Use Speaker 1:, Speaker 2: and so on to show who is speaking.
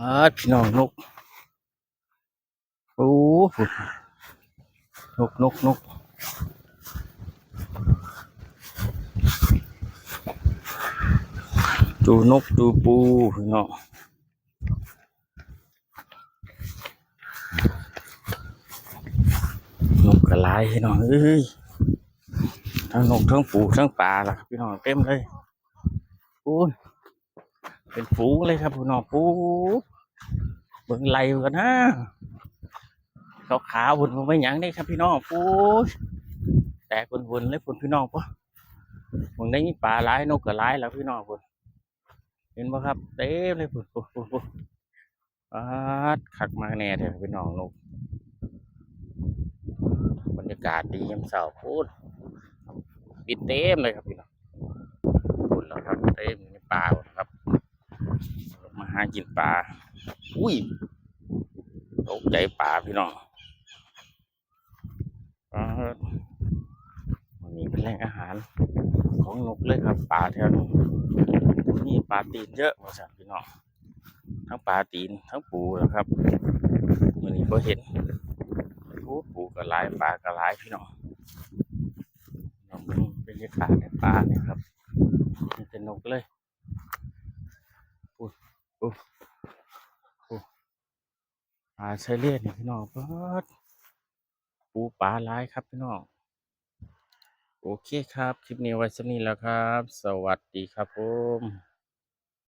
Speaker 1: อาพี่น้องนกโอ้โหนกนกนกดูนกดูปูพี่น้องนกกระไลพี่น้องเอ้ยทั้งนกทั้งปูทั้งปลาล่ะพี่น้องเต็มเลยโอ้ย เป็นฝูงเลยครับพี่น้องปูเบิ่งไหลกันนะขาวขาวุ่นมันไม่หยังได้ครับพี่น้องปูแตกวุ่นเลยพุ่นพี่น้องปะมึงได้มีปลาหลายนกก็หลายแล้วพี่น้องพุ่นเห็นบ่ครับเต็มเลยพุ่นพุ่นพุ่นปาดขักมาแน่เถอะพี่น้องนกบรรยากาศดียามเช้าพูดปิดเต็มเลยครับพี่น้องพุ่นแล้วครับเต็มมีปลา หาหากินปลา อุ้ย ตกใจป่าพี่น้องปลาวันนี้เป็นแหล่งอาหาร ของนกเลยครับป่าแถวนี้นี่ปลาตีนเยอะมาจากพี่น้องทั้งปลาตีนทั้งปูนะครับวันนี้ก็เห็นปูก็หลายปลาก็หลายพี่น้องน้องเบิ่งบรรยากาในป่าเนี่ยครับเป็นนกเลย อ้โอ้ปลาไซเลียนนี่พี่น้องเปิดปูปลาหลายครับพี่น้อง โอเคครับ คลิปนี้ไว้สักนี้แล้วครับ สวัสดีครับผม